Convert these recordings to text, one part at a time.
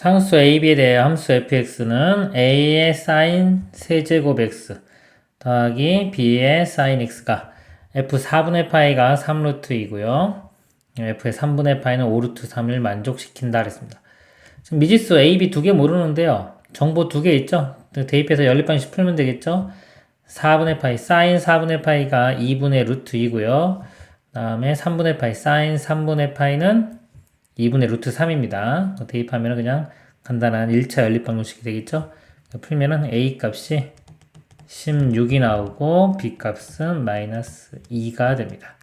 상수 AB에 대해 함수 fx는 a의 sin 세제곱 x 더하기 b의 sin x가 f 4분의 파이가 3루트이고요. f의 3분의 파이는 5루트 3을 만족시킨다 그랬습니다. 지금 미지수 a, b 두 개 모르는데요. 정보 두 개 있죠? 대입해서 연립방식 풀면 되겠죠? 4분의 파이, sin 4분의 파이가 2분의 루트 2고요. 다음에 3분의 파이, sin 3분의 파이는 2분의 루트 3입니다. 대입하면 그냥 간단한 1차 연립 방정식이 되겠죠? 풀면은 a 값이 16이 나오고 b 값은 마이너스 2가 됩니다.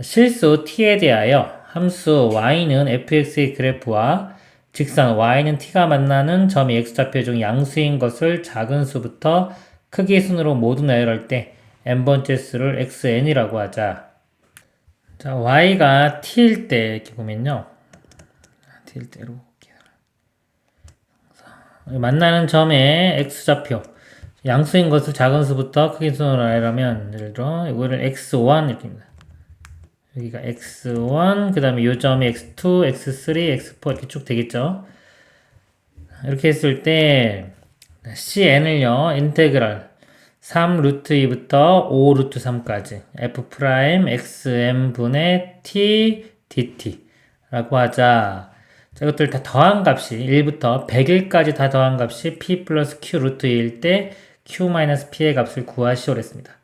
실수 t에 대하여 함수 y는 fx의 그래프와 직선 y는 t가 만나는 점이 x좌표 중 양수인 것을 작은 수부터 크기 순으로 모두 나열할 때 n번째 수를 xn이라고 하자. 자, y가 t일 때 이렇게 보면요. t일 때로. 만나는 점의 x좌표 양수인 것을 작은 수부터 크기 순으로 나열하면 예를 들어 이거를 x1 이렇게 입니다. 여기가 x1 그 다음에 요 점이 x2, x3, x4 이렇게 쭉 되겠죠. 이렇게 했을 때 cn을요 인테그랄 3 루트 2부터 5 루트 3까지 f 프라임 xm 분의 t dt 라고 하자. 자, 이것들 다 더한 값이 1부터 100일까지 다 더한 값이 p 플러스 q 루트 2일 때 q 마이너스 p의 값을 구하시오 그랬습니다.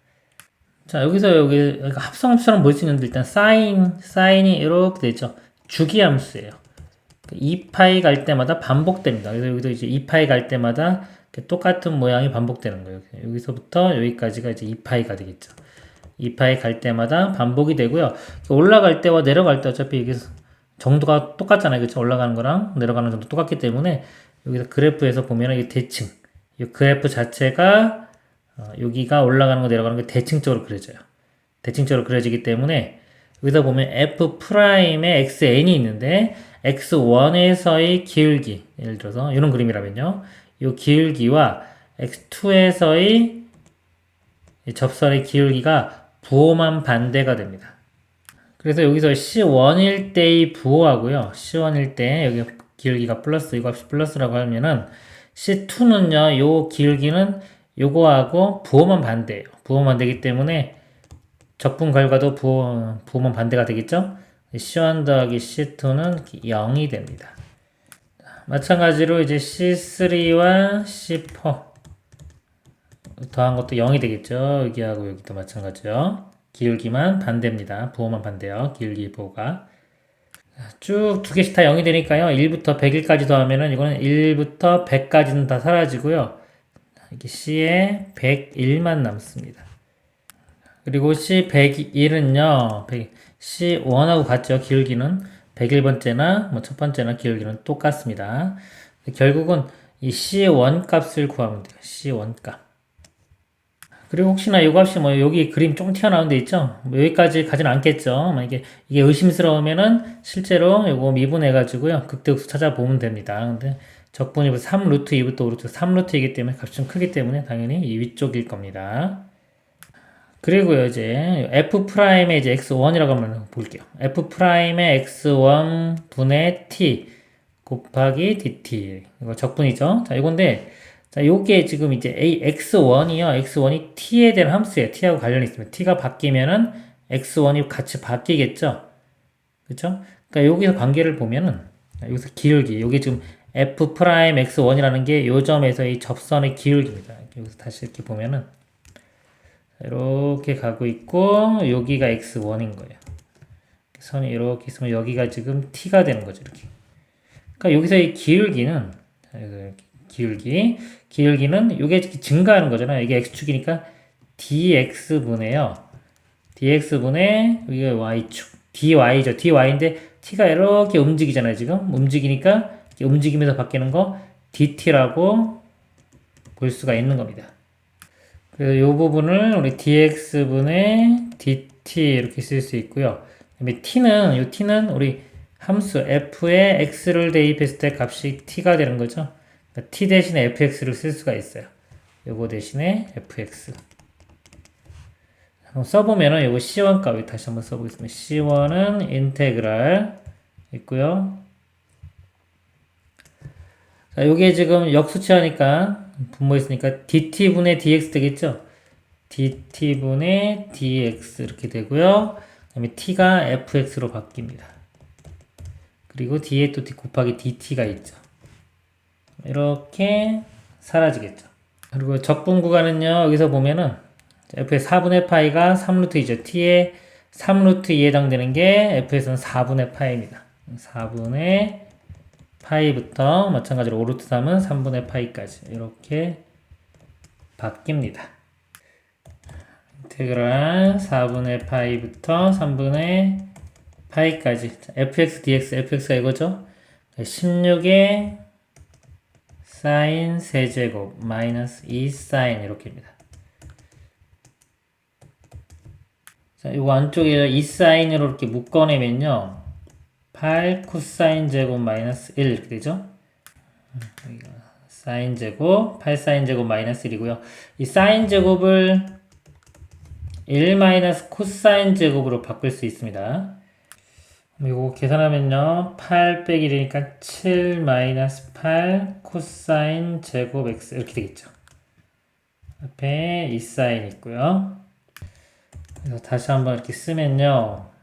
자, 여기서 여기 합성함수처럼 보일 수 있는데 일단 사인, 사인이 이렇게 되죠. 주기 함수예요. 2파이 갈 때마다 반복됩니다. 그래서 여기도 이제 2파이 갈 때마다 똑같은 모양이 반복되는 거예요. 여기서부터 여기까지가 이제 2파이가 되겠죠. 2파이 갈 때마다 반복이 되고요. 올라갈 때와 내려갈 때 어차피 이게 정도가 똑같잖아요. 그렇죠? 올라가는 거랑 내려가는 정도 똑같기 때문에 여기서 그래프에서 보면 이게 대칭. 이 그래프 자체가 어, 여기가 올라가는 거 내려가는 게 대칭적으로 그려져요. 대칭적으로 그려지기 때문에 여기서 보면 f 프라임의 xn이 있는데 x1에서의 기울기 예를 들어서 이런 그림이라면요. 이 기울기와 x2에서의 접선의 기울기가 부호만 반대가 됩니다. 그래서 여기서 C1일 때의 부호하고요. C1일 때 여기 기울기가 플러스 이 값이 플러스라고 하면은 C2는요. 요 기울기는 요거하고 부호만 반대예요. 부호만 되기 때문에 적분 결과도 부호, 부호만 반대가 되겠죠? C1 더하기 C2는 0이 됩니다. 마찬가지로 이제 C3와 C4 더한 것도 0이 되겠죠? 여기하고 여기도 마찬가지요. 기울기만 반대입니다. 부호만 반대요. 기울기 부호가. 쭉 두 개씩 다 0이 되니까요. 1부터 100일까지 더하면은 이거는 1부터 100까지는 다 사라지고요. 이게 C에 101만 남습니다. 그리고 C 101은요, C1하고 같죠. 기울기는 101번째나 뭐 첫 번째나 기울기는 똑같습니다. 결국은 이 C1 값을 구하면 돼요. C1 값. 그리고 혹시나 이 값이 뭐 여기 그림 좀 튀어나온 데 있죠? 뭐 여기까지 가진 않겠죠? 만약에 이게 의심스러우면은 실제로 이거 미분해 가지고요. 극대극수 찾아보면 됩니다. 근데 적분이 3루트 2부터 5루트 3루트이기 때문에 값이 좀 크기 때문에 당연히 이 위쪽일 겁니다. 그리고요, 이제 f 프라임의 이제 x1이라고 한번 볼게요. f 프라임의 x1 분의 t 곱하기 dt. 이거 적분이죠. 자, 이건데, 자, 요게 지금 이제 a, x1이요. x1이 t에 대한 함수예요. t하고 관련이 있으면. t가 바뀌면은 x1이 같이 바뀌겠죠. 그쵸? 그러니까 여기서 관계를 보면은, 여기서 기울기, 여기 지금 f 프라임 x1이라는 게 요 점에서의 접선의 기울기입니다. 여기서 다시 이렇게 보면은 이렇게 가고 있고 여기가 x1인 거예요. 선이 이렇게 있으면 여기가 지금 t가 되는 거죠. 이렇게. 그러니까 여기서의 기울기는 기울기 기울기는 이게 증가하는 거잖아요. 이게 x축이니까 dx분의요. dx분의 여기가 y축 dy죠. dy인데 t가 이렇게 움직이잖아요. 지금 움직이니까 움직이면서 바뀌는 거 dt라고 볼 수가 있는 겁니다. 그래서 이 부분을 우리 dx분의 dt 이렇게 쓸 수 있고요. 그다음에 t는 이 t는 우리 함수 f에 x를 대입했을 때 값이 t가 되는 거죠. 그러니까 t 대신에 fx를 쓸 수가 있어요. 요거 대신에 fx. 한번 써보면은 요거 c1 값이 다시 한번 써보겠습니다. c1은 인테그랄 있고요. 자, 요게 지금 역수치하니까 분모했으니까 dt분의 dx 되겠죠? dt분의 dx 이렇게 되고요. 그 다음에 t가 fx로 바뀝니다. 그리고 뒤에 또 곱하기 dt가 있죠. 이렇게 사라지겠죠. 그리고 적분 구간은요, 여기서 보면은 f의 4분의 파이가 3루트 이죠. t의 3루트 2에 해당되는 게 f에서는 4분의 파이입니다. 4분의 파이부터 마찬가지로 5루트 3은 3분의 파이까지 이렇게 바뀝니다. 인테그랄 4분의 파이부터 3분의 파이까지 fx dx fx가 이거죠. 16의 사인 세제곱 마이너스 2 사인 이렇게입니다. 자, 이거 안쪽에 2 사인으로 이렇게 묶어내면요. 8 코사인 제곱 마이너스 1 이렇게 되죠? 여기가 사인 제곱, 8 사인 제곱 마이너스 1이고요. 이 사인 제곱을 1 마이너스 코사인 제곱으로 바꿀 수 있습니다. 이거 계산하면요. 8 빼기 되니까 7 마이너스 8 코사인 제곱 x 이렇게 되겠죠. 앞에 이 사인 있고요. 그래서 다시 한번 이렇게 쓰면요.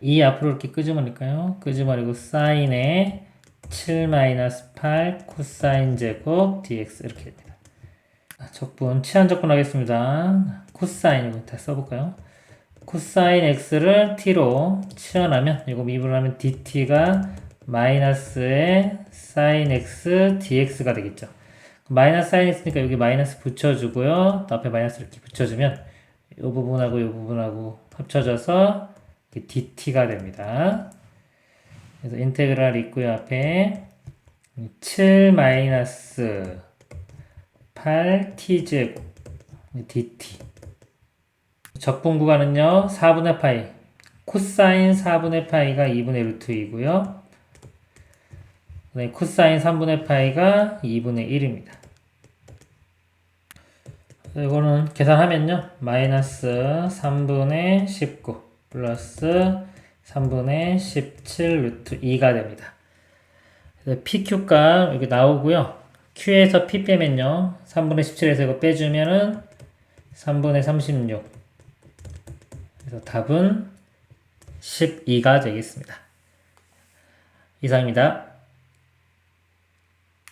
이 앞으로 이렇게 끄집어낼까요? 끄집어내고 사인에 7 마이너스 8 코사인 제곱 dx 이렇게 됩니다. 적분 치환 적분 하겠습니다. 코사인 다 써볼까요? 코사인 x를 t로 치환하면 이거 미분을 하면 dt가 마이너스의 사인 x dx가 되겠죠. 마이너스 사인 x니까 여기 마이너스 붙여주고요. 또 앞에 마이너스 이렇게 붙여주면 이 부분하고 이 부분하고 합쳐져서 dt가 됩니다. 그래서 인테그랄 있고요. 앞에 7 마이너스 8t제곱 dt 적분 구간은요. 4분의 파이 코사인 4분의 파이가 2분의 루트이고요. 네, 코사인 3분의 파이가 2분의 1입니다. 이거는 계산하면요. 마이너스 3분의 19 플러스 3분의 17 루트 2가 됩니다. PQ가 여기 나오고요. Q에서 P 빼면요. 3분의 17에서 이거 빼주면은 3분의 36. 그래서 답은 12가 되겠습니다. 이상입니다.